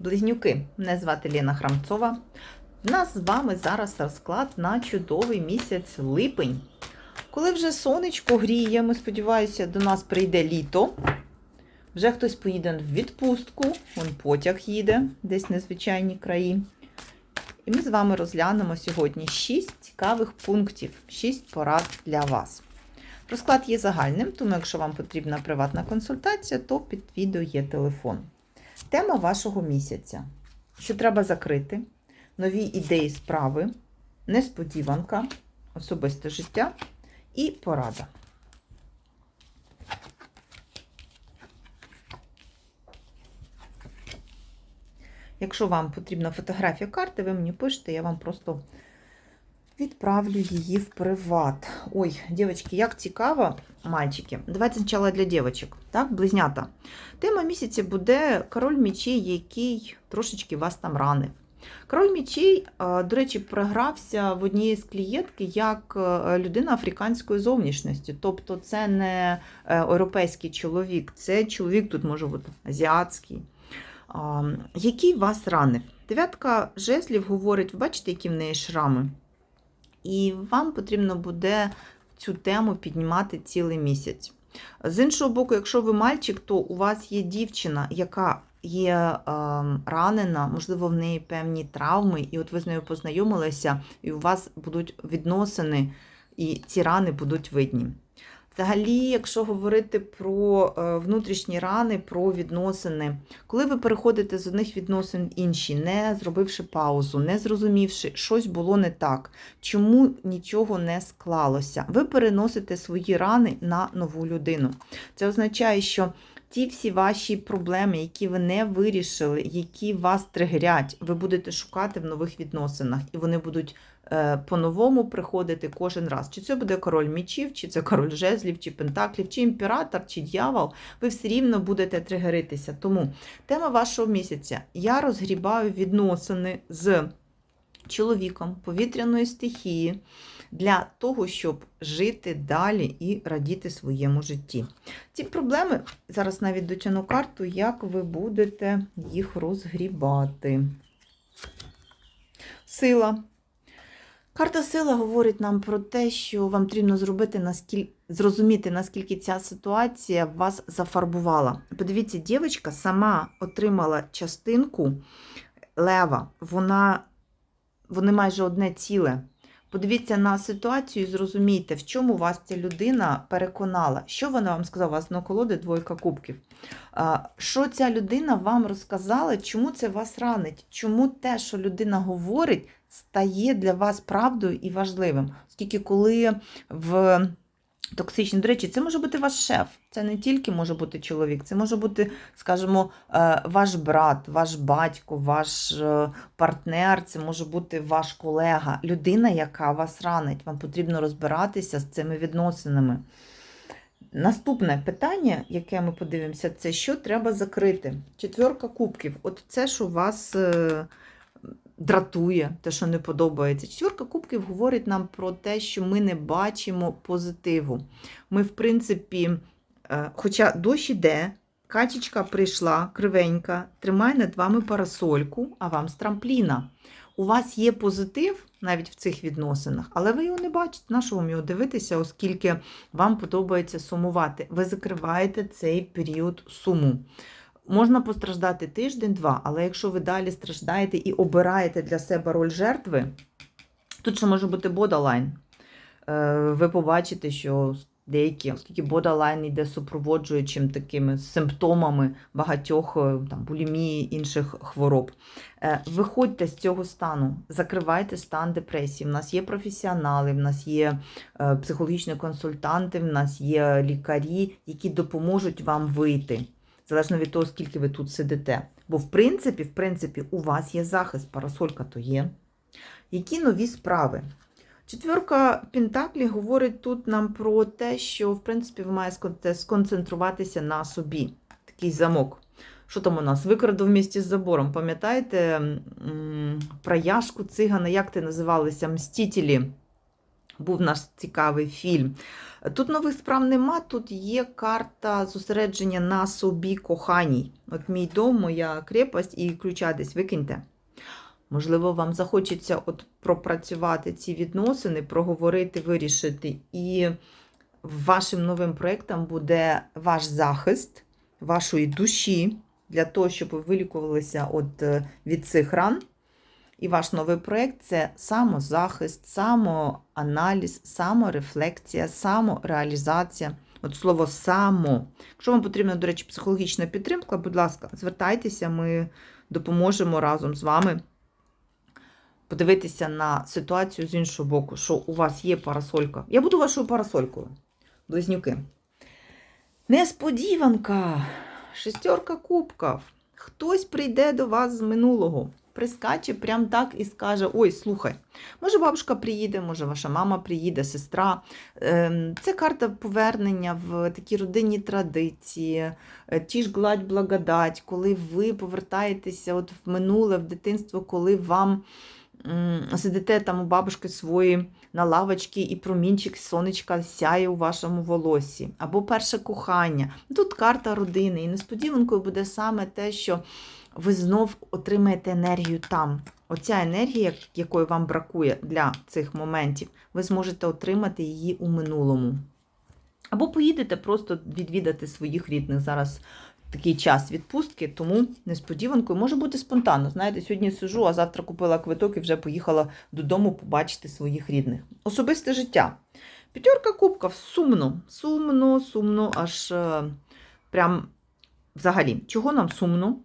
Близнюки, мене звати Лена Храмцова. У нас з вами зараз розклад на чудовий місяць липень. Коли вже сонечко гріє, ми сподіваюся, до нас прийде літо. Вже хтось поїде в відпустку, вон потяг їде, десь незвичайні краї. І ми з вами розглянемо сьогодні 6 цікавих пунктів, 6 порад для вас. Розклад є загальним, тому якщо вам потрібна приватна консультація, то під відео є телефон. Тема вашого місяця. Що треба закрити, нові ідеї справи, несподіванка, особисте життя і порада. Якщо вам потрібна фотографія карти, ви мені пишете, я вам просто відправлю її в приват. Ой, дівчатки, як цікаво, мальчики. Давайте спочатку для дівчаток, так, близнята. Тема місяця буде король мечей, який трошечки вас там ранив. Король мечей, до речі, програвся в одній з клієнтки як людина африканської зовнішності. Тобто це не європейський чоловік, це чоловік тут може бути азіатський, який вас ранив. Дев'ятка жезлів говорить, ви бачите, які в неї шрами? І вам потрібно буде цю тему піднімати цілий місяць. З іншого боку, якщо ви мальчик, то у вас є дівчина, яка є е, ранена, можливо, в неї певні травми, і от ви з нею познайомилися, і у вас будуть відносини, і ці рани будуть видні. Взагалі, якщо говорити про внутрішні рани, про відносини, коли ви переходите з одних відносин в інші, не зробивши паузу, не зрозумівши, щось було не так, чому нічого не склалося, ви переносите свої рани на нову людину. Це означає, що ті всі ваші проблеми, які ви не вирішили, які вас тригерять, ви будете шукати в нових відносинах, і вони будуть по-новому приходити кожен раз. Чи це буде король мічів, чи це король жезлів, чи пентаклів, чи імператор, чи дьявол, ви все рівно будете тригеритися. Тому тема вашого місяця: я розгрібаю відносини з чоловіком повітряної стихії для того, щоб жити далі і радіти своєму житті. Ці проблеми, зараз навіть дотяну карту, як ви будете їх розгрібати. Сила. Карта сила говорить нам про те, що вам потрібно зробити наскільки зрозуміти, наскільки ця ситуація вас зафарбувала. Подивіться, дівчинка сама отримала частинку лева, вона, вони майже одне ціле. Подивіться на ситуацію і зрозумійте, в чому вас ця людина переконала. Що вона вам сказала? У вас на колоди двойка кубків. Що ця людина вам розказала, чому це вас ранить? Чому те, що людина говорить, стає для вас правдою і важливим? Оскільки коли в Токсичні, до речі, це може бути ваш шеф. Це не тільки може бути чоловік, це може бути, скажімо, ваш брат, ваш батько, ваш е, партнер, це може бути ваш колега, людина, яка вас ранить. Вам потрібно розбиратися з цими відносинами. Наступне питання, яке ми подивимося, це що треба закрити. Четверка кубків. От це, що вас е, дратує, те, що не подобається. Четверка кубків говорить нам про те, що ми не бачимо позитиву. Ми, в принципі, е, хоча дощ іде, качечка прийшла, кривенька, тримає над вами парасольку, а вам стрампліна. У вас є позитив навіть в цих відносинах, але ви його не бачите. На що вам його дивитися, оскільки вам подобається сумувати. Ви закриваєте цей період суму. Можна постраждати тиждень-два, але якщо ви далі страждаєте і обираєте для себе роль жертви, тут ще може бути бодалайн. Ви побачите, що деякі, оскільки бодалайн йде супроводжуючим такими симптомами багатьох е, там, булімії інших хвороб. Е, виходьте з цього стану, закривайте стан депресії. В нас є професіонали, в нас є е, психологічні консультанти, в нас є лікарі, які допоможуть вам вийти залежно від того, скільки ви тут сидите. Бо, в принципі, в принципі, у вас є захист, парасолька то є. Які нові справи? Четверка Пентаклі говорить тут нам про те, що, в принципі, ви маєте сконцентруватися на собі. Такий замок. Що там у нас? Викраду в місті з забором. Пам'ятаєте про яшку цигана, як ти називалися? Мстітелі був наш цікавий фільм. Тут нових справ нема, тут є карта зосередження на собі коханій. От мій дом, моя крепость і ключа десь викиньте. Можливо, вам захочеться от пропрацювати ці відносини, проговорити, вирішити. І вашим новим проєктом буде ваш захист вашої душі для того, щоб ви вилікувалися е, від цих ран. І ваш новий проєкт це самозахист, самоаналіз, саморефлексія, самореалізація. От слово само. Якщо вам потрібна, до речі, психологічна підтримка, будь ласка, звертайтеся, ми допоможемо разом з вами подивитися на ситуацію з іншого боку, що у вас є парасолька. Я буду вашою парасолькою, близнюки. Несподіванка, шестерка кубків. Хтось прийде до вас з минулого, прискаче прям так і скаже: Ой, слухай, може бабушка приїде, може ваша мама приїде, сестра. Ем, Це карта повернення в такі родинні традиції, е, ті ж гладь благодать, коли ви повертаєтеся от в минуле, в дитинство, коли вам сидите там у бабушки свої на лавочці і промінчик сонечка сяє у вашому волосі, або перше кохання. Тут карта родини. І несподіванкою буде саме те, що ви знов отримаєте енергію там. Оця енергія, якої вам бракує для цих моментів, ви зможете отримати її у минулому. Або поїдете просто відвідати своїх рідних. Зараз такий час відпустки, тому несподіванкою може бути спонтанно. Знаєте, сьогодні сижу, а завтра купила квиток і вже поїхала додому побачити своїх рідних. Особисте життя. П'ятерка кубків сумно, сумно, сумно, аж е, прям взагалі. Чого нам сумно?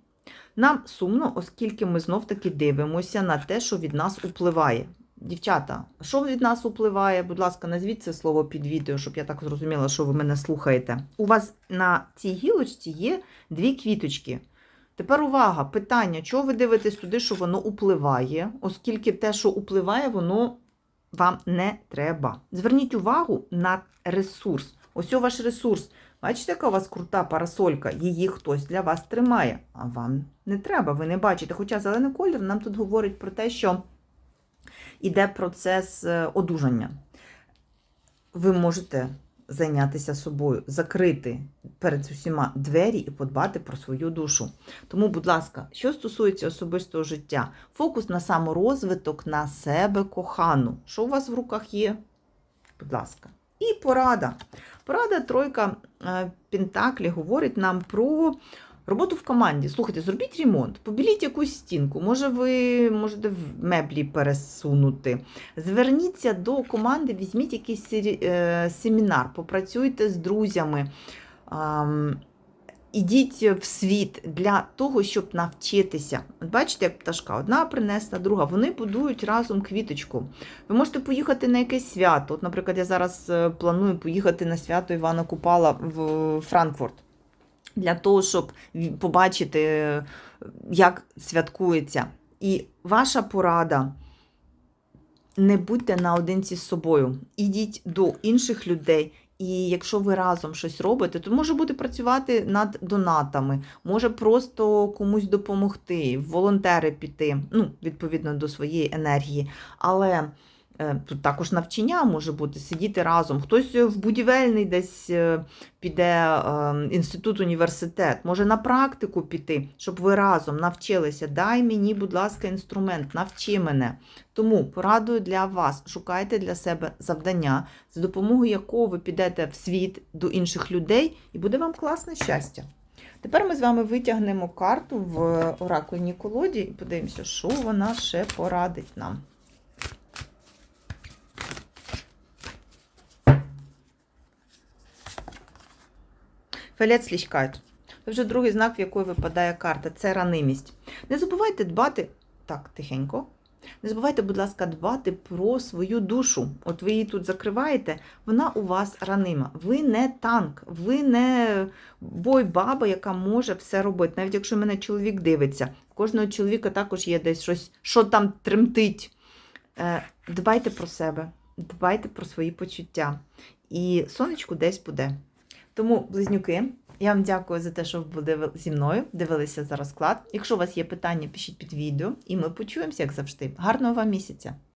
Нам сумно, оскільки ми знов-таки дивимося на те, що від нас upливає. Дівчата, що від нас upливає? Будь ласка, назвіть це слово під відео, щоб я так зрозуміла, що ви мене слухаєте. У вас на цій гілочці є дві квіточки. Тепер увага, питання, чого ви дивитесь туди, що воно upливає, оскільки те, що upливає, воно вам не треба. Зверніть увагу на ресурс. Ось о ваш ресурс. Бачите, яка у вас крута парасолька, її хтось для вас тримає, а вам не треба, ви не бачите. Хоча зелений колір нам тут говорить про те, що іде процес е, одужання. Ви можете зайнятися собою, закрити перед усіма двері і подбати про свою душу. Тому, будь ласка, що стосується особистого життя, фокус на саморозвиток, на себе кохану. Що у вас в руках є? Будь ласка. І порада. Порада тройка е, Пентаклі говорить нам про роботу в команді. Слухайте, зробіть ремонт, побіліть якусь стінку, може ви можете в меблі пересунути. Зверніться до команди, візьміть якийсь е, семінар, попрацюйте з друзями. Ідіть в світ для того, щоб навчитися. От бачите, як пташка, одна принесла, друга. Вони будують разом квіточку. Ви можете поїхати на якесь свято. От, наприклад, я зараз е, планую поїхати на свято Івана Купала в Франкфурт. Для того, щоб побачити, як святкується. І ваша порада. Не будьте наодинці з собою. Ідіть до інших людей. І якщо ви разом щось робите, то може бути працювати над донатами, може просто комусь допомогти, волонтери піти, ну, відповідно до своєї енергії. Але тут також навчання може бути, сидіти разом. Хтось в будівельний десь е, піде е, інститут, університет, може на практику піти, щоб ви разом навчилися. Дай мені, будь ласка, інструмент, навчи мене. Тому порадую для вас, шукайте для себе завдання, за допомогою якого ви підете в світ до інших людей, і буде вам класне щастя. Тепер ми з вами витягнемо карту в оракульній колоді і подивимося, що вона ще порадить нам. Фелець ліщкайт. Це вже другий знак, в якої випадає карта. Це ранимість. Не забувайте дбати. Так, тихенько. Не забувайте, будь ласка, дбати про свою душу. От ви її тут закриваєте, вона у вас ранима. Ви не танк, ви не бой-баба, яка може все робити. Навіть якщо мене чоловік дивиться, в кожного чоловіка також є десь щось, що там тремтить. Е, Дбайте про себе, дбайте про свої почуття. І сонечку десь буде. Тому, близнюки, я вам дякую за те, що ви були зі мною, дивилися за розклад. Якщо у вас є питання, пишіть під відео, і ми почуємося, як завжди. Гарного вам місяця!